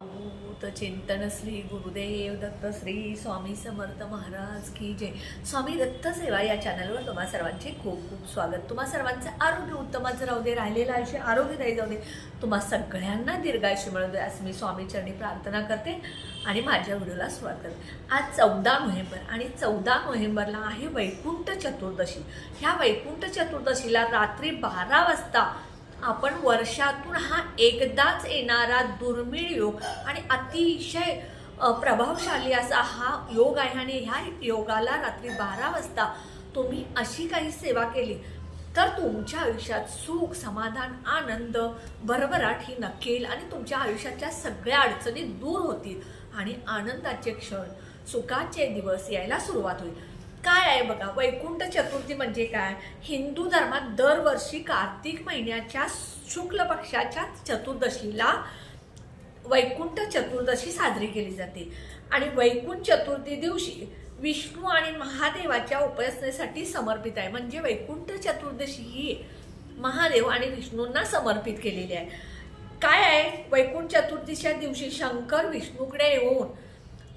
भूत चिंतन श्री गुरुदेव दत्त श्री स्वामी समर्थ महाराज की जय. स्वामी दत्त सेवा या चॅनलवर तुम्हा सर्वांचे खूप खूप स्वागत. तुम्हा सर्वांचं आरोग्य उत्तमच राहू दे राहिलेलं आयुष्य आरोग्यदायी जाऊ दे. तुम्हा सगळ्यांना दीर्घायुष्य मिळू दे असं मी स्वामी चरणी प्रार्थना करते आणि माझ्या व्हिडिओला सुरुवात करते. आज चौदा नोव्हेंबर आणि चौदा नोव्हेंबरला आहे वैकुंठ चतुर्दशी. ह्या वैकुंठ चतुर्दशीला रात्री बारा वाजता आपण वर्षातून हा एकदाच येणारा दुर्मिळ योग आणि अतिशय प्रभावशाली असा हा योग आहे आणि ह्या योगाला रात्री बारा वाजता तुम्ही अशी काही सेवा केली तर तुमच्या आयुष्यात सुख समाधान आनंद भरभराट ही नक्की येईल आणि तुमच्या आयुष्याच्या सगळ्या अडचणी दूर होतील आणि आनंदाचे क्षण सुखाचे दिवस यायला सुरुवात होईल. काय आहे बघा वैकुंठ चतुर्थी म्हणजे काय? हिंदू धर्मात दरवर्षी कार्तिक महिन्याच्या शुक्ल पक्षाच्या चतुर्दशीला वैकुंठ चतुर्दशी साजरी केली जाते. आणि वैकुंठ चतुर्थी दिवशी विष्णू आणि महादेवाच्या उपासनेसाठी समर्पित आहे. म्हणजे वैकुंठ चतुर्दशी ही महादेव आणि विष्णूंना समर्पित केलेली आहे. काय आहे? वैकुंठ चतुर्थीच्या दिवशी शंकर विष्णूकडे येऊन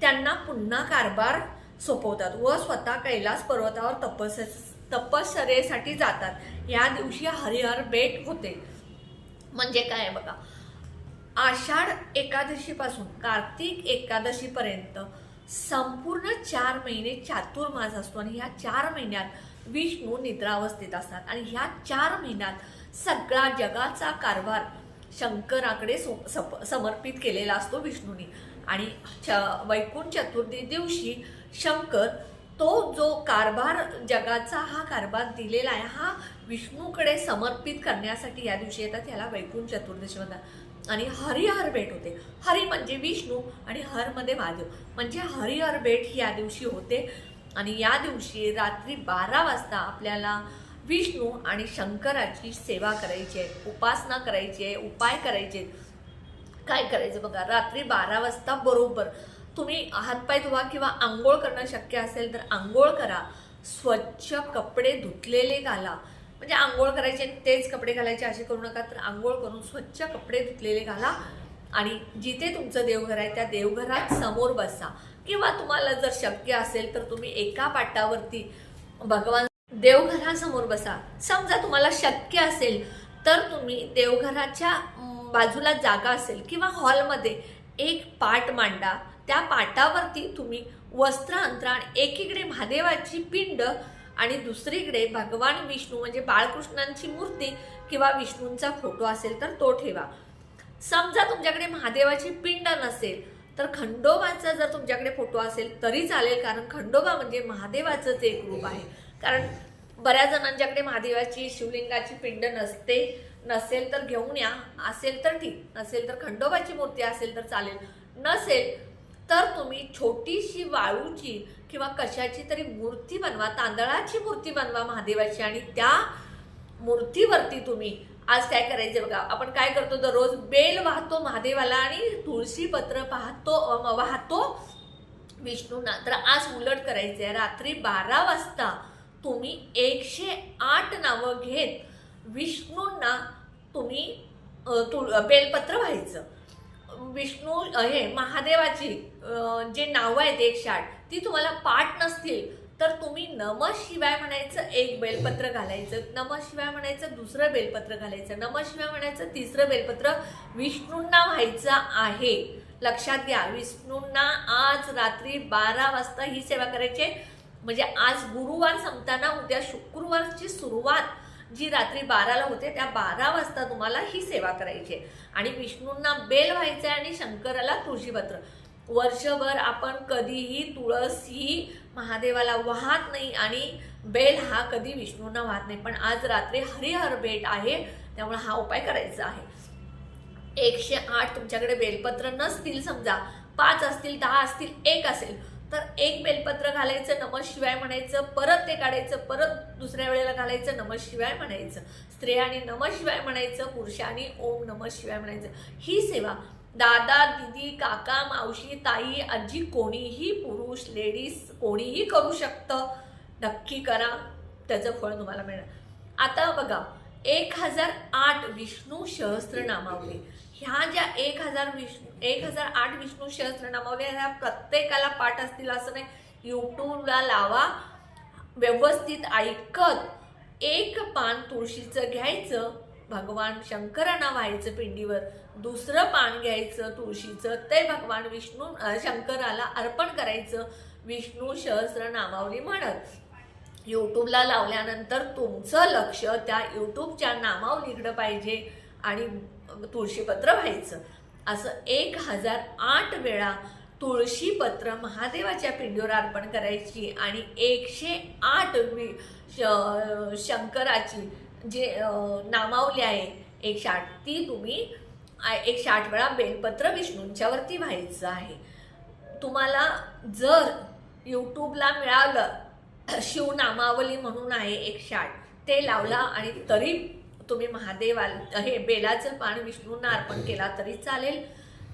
त्यांना पुन्हा कारभार सोपवतात व स्वतः कैलास पर्वतावर तपस तपश्चर्येसाठी जातात. या दिवशी हरिहर भेट होते. म्हणजे काय आहे बघा? आषाढ एकादशीपासून कार्तिक एकादशीपर्यंत संपूर्ण चार महिने चातुर्मास असतो आणि ह्या चार महिन्यात विष्णू निद्रावस्थेत असतात. आणि ह्या चार महिन्यात सगळा जगाचा कारभार शंकराकडे सो- सप- समर्पित केलेला असतो विष्णूने. आणि च- वैकुंठ चतुर्थी दिवशी शंकर तो जो कारभार जगाचा हा कारभार दिलेला आहे हा विष्णूकडे समर्पित करण्यासाठी या दिवशी येतात याला वैकुंठ चतुर्दशी म्हणतात. आणि हरिहर भेट होते. हरी म्हणजे विष्णू आणि हरमध्ये महादेव. म्हणजे हरिहर भेट ही या दिवशी होते. आणि या दिवशी रात्री बारा वाजता आपल्याला विष्णू आणि शंकराची सेवा करायची आहे उपासना करायची आहे उपाय करायचे काय करायचं बघा रात्री बारा वाजता बरोबर तुम्ही हातपाय धुवा किंवा आंघोळ करणं शक्य असेल तर आंघोळ करा. स्वच्छ कपडे धुतलेले घाला. म्हणजे आंघोळ करायचे तेच कपडे घालायचे असे करू नका तर आंघोळ करून स्वच्छ कपडे धुतलेले घाला आणि जिथे तुमचं देवघर आहे त्या देवघरात समोर बसा. किंवा तुम्हाला जर शक्य असेल तर तुम्ही एका पाटावरती भगवान देवघरासमोर बसा. समजा तुम्हाला शक्य असेल तर तुम्ही देवघराच्या बाजूला जागा असेल किंवा हॉलमध्ये एक पाट मांडा. त्या पाटावरती तुम्ही वस्त्र अंतराण एकीकडे महादेवाची पिंड आणि दुसरीकडे भगवान विष्णू म्हणजे बाळकृष्णांची मूर्ती किंवा विष्णूंचा फोटो असेल तर तो ठेवा. समजा तुमच्याकडे महादेवाची पिंड नसेल तर खंडोबाचा जर तुमच्याकडे फोटो असेल तरी चालेल कारण खंडोबा म्हणजे महादेवाचंच एक रूप आहे. कारण बऱ्याच जणांच्याकडे महादेवाची शिवलिंगाची पिंड नसते नसेल तर घेऊन या असेल तर ठीक नसेल तर खंडोबाची मूर्ती असेल तर चालेल नसेल तर तुम्ही छोटीशी वाळूची किंवा कशाची तरी मूर्ती बनवा तांदळाची मूर्ती बनवा महादेवाची आणि त्या मूर्तीवरती तुम्ही आज काय करायचं बघा. आपण काय करतो दररोज बेल वाहतो महादेवाला आणि तुळशी पत्र पाहतो वाहतो विष्णूंना. तर आज उलट करायचं आहे रात्री बारा वाजता तुम्ही एकशे आठ नावं घेत विष्णूंना तुम्ही तुळ बेलपत्र व्हायचं. विष्णू हे महादेवाची जे नावं आहेत एकशे आठ ती तुम्हाला पाठ नसतील तर तुम्ही नम शिवाय म्हणायचं एक बेलपत्र घालायचं नम शिवाय म्हणायचं दुसरं बेलपत्र घालायचं नम शिवाय म्हणायचं तिसरं बेलपत्र विष्णूंना व्हायचं आहे. लक्षात घ्या विष्णूंना आज रात्री बारा वाजता ही सेवा करायची म्हणजे आज गुरुवार संपताना उद्या शुक्रवारची सुरुवात. जी रात्री बाराला होते त्या बारा वाजता तुम्हाला ही सेवा करायची आहे. आणि विष्णूंना बेल व्हायचं आहे आणि शंकराला तुळशीपत्र. वर्षभर आपण कधीही तुळस ही महादेवाला वाहत नाही आणि बेल हा कधी विष्णूंना वाहत नाही पण आज रात्री हरिहर बेट आहे त्यामुळे हा उपाय करायचा आहे. एकशे आठ तुमच्याकडे बेलपत्र नसतील समजा पाच असतील दहा असतील एक असेल तर एक बेलपत्र घालायचं नमः शिवाय म्हणायचं परत ते काढायचं परत दुसऱ्या वेळेला घालायचं नमः शिवाय म्हणायचं. स्त्रियांनी नमः शिवाय म्हणायचं पुरुषांनी ओम नमः शिवाय म्हणायचं. ही सेवा दादा दिदी काका मावशी ताई आजी कोणीही पुरुष लेडीज कोणीही करू शकतं. नक्की करा. त्याचं फळ तुम्हाला मिळणार. आता बघा एक हजार आठ विष्णू सहस्त्रनामावली ह्या ज्या एक हजार विष्णू एक हजार आठ विष्णू सहस्त्रनामावल्या ह्या प्रत्येकाला पाठ असतील असं नाही. यूट्यूबला लावा व्यवस्थित ऐकत. एक पान तुळशीचं घ्यायचं भगवान शंकरांना व्हायचं पिंडीवर. दुसरं पान घ्यायचं तुळशीचं ते भगवान विष्णू शंकराला अर्पण करायचं. विष्णू सहस्र नामावली म्हणत. यूट्यूबला लावल्यानंतर तुमचं लक्ष त्या यूट्यूबच्या नामावलीकडं पाहिजे. आणि तुळशीपत्र व्हायचं. असं एक हजार आठ वेळा तुळशीपत्र महादेवाच्या पिंडीवर अर्पण करायची आणि एकशे आठ श- शंकराची जे नामावली आहे एकशे आठ ती तुम्ही एकशे आठ वेळा बेलपत्र विष्णूंच्यावरती व्हायचं आहे. तुम्हाला जर यूट्यूबला मिळालं शिवनामावली म्हणून आहे एकशे आठ ते लावला आणि तरी तुम्ही महादेवाल हे बेलाचं पान विष्णूंना अर्पण केला तरी चालेल.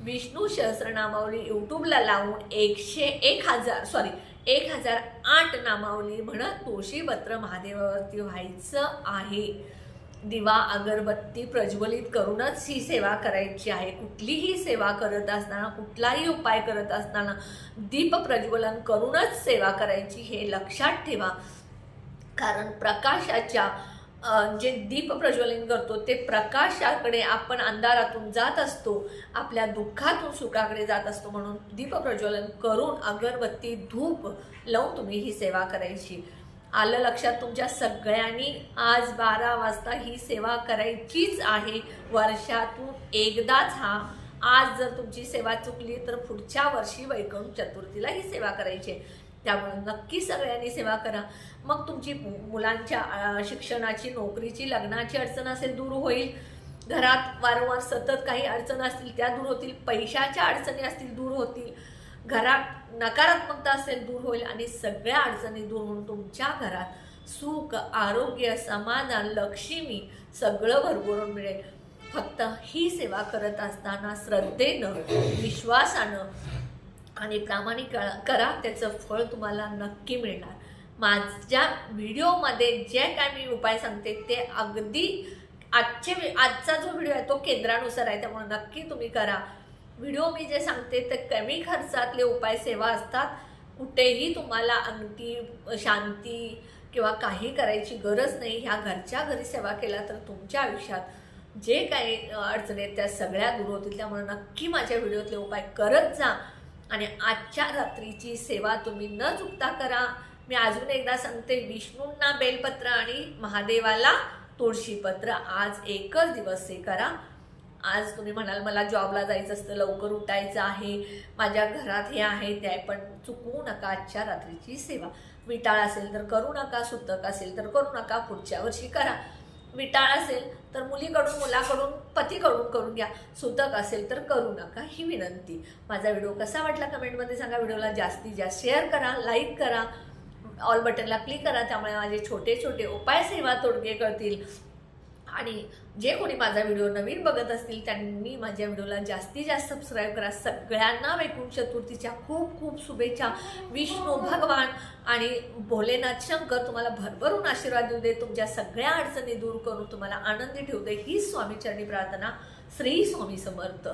विष्णू सहस्रनामावली यूट्यूबला लावून एकशे एक हजार सॉरी एक हजार आठ नामावली म्हणत तुळशीपत्र महादेवावरती व्हायचं आहे. दिवा अगरबत्ती प्रज्वलित करूनच ही सेवा करायची आहे. कुठलीही सेवा करत असताना कुठलाही उपाय करत असताना दीप प्रज्वलन करूनच सेवा करायची हे लक्षात ठेवा. कारण प्रकाशाच्या जे दीप प्रज्वलन करतो ते प्रकाशाकडे आपण अंधारातून जात असतो आपल्या दुःखातून सुखाकडे जात असतो म्हणून दीप प्रज्वलन करून अगरबत्ती धूप लावून तुम्ही ही सेवा करायची. आलं लक्षात तुमच्या सगळ्यांनी आज बारा वाजता ही सेवा करायचीच आहे. वर्षातून एकदाच हा. आज जर तुमची सेवा चुकली तर पुढच्या वर्षी वैकुंठ चतुर्थीला ही सेवा करायची आहे. त्यामुळे नक्की सगळ्यांनी सेवा करा. मग तुमची मु- मुलांच्या शिक्षणाची नोकरीची लग्नाची अडचण असेल दूर होईल. घरात वारंवार सतत काही अडचण असतील त्या दूर होतील. पैशाच्या अडचणी असतील दूर होतील. घरात नकारात्मकता असेल दूर होईल. आणि सगळ्या अडचणी दूर होऊन तुमच्या घरात सुख आरोग्य समाधान लक्ष्मी सगळं भरभरून मिळेल. फक्त ही सेवा करत असताना श्रद्धेनं विश्वासानं आणि प्रामाणिक करा त्याचं फळ तुम्हाला नक्की मिळणार. माझ्या व्हिडिओमध्ये जे काय मी उपाय सांगते ते अगदी आजचे आजचा जो व्हिडिओ आहे तो केंद्रानुसार आहे त्यामुळे नक्की तुम्ही करा. व्हिडिओ मी जे सांगते ते कमी खर्चातले उपाय सेवा असतात. कुठेही तुम्हाला अंगठी शांती किंवा काही करायची गरज नाही ह्या घरच्या घरी सेवा केला तर तुमच्या आयुष्यात जे काही अडचणी आहेत त्या सगळ्या दूर होतील. त्यामुळे नक्की माझ्या व्हिडिओतले उपाय करत जा. आणि आजच्या रात्रीची सेवा तुम्ही न चुकता करा. मी अजून एकदा सांगते विष्णूंना बेलपत्र आणि महादेवाला तुळशीपत्र. आज एकच दिवस हे करा. आज तुम्ही म्हणाल मला जॉबला जायचं असतं लवकर उठायचं आहे. माझ्या घरात हे आहे ते आहे पण चुकवू नका आजच्या रात्रीची सेवा. विटाळ असेल तर करू नका सुतक असेल तर करू नका पुढच्या वर्षी करा. विटाळ असेल तर मुलीकडून मुलाकडून पतीकडून करून घ्या. सुतक असेल तर करू नका ही विनंती. माझा व्हिडिओ कसा वाटला कमेंटमध्ये सांगा. व्हिडिओला जास्तीत जास्त शेअर करा लाईक करा ऑल बटनला क्लिक करा. त्यामुळे माझे छोटे छोटे उपाय सेवा तोडगे कळतील. आणि जे कोणी माझा व्हिडिओ नवीन बघत असतील त्यांनी माझ्या व्हिडिओला जास्तीत जास्त सबस्क्राईब करा. सगळ्यांना वैकुंठ चतुर्थीच्या खूप खूप शुभेच्छा. विष्णू भगवान आणि भोलेनाथ शंकर तुम्हाला भरभरून आशीर्वाद देऊ दे. तुमच्या सगळ्या अडचणी दूर करून तुम्हाला आनंदी ठेवू दे. ही स्वामीचरणी प्रार्थना श्री स्वामी समर्थ.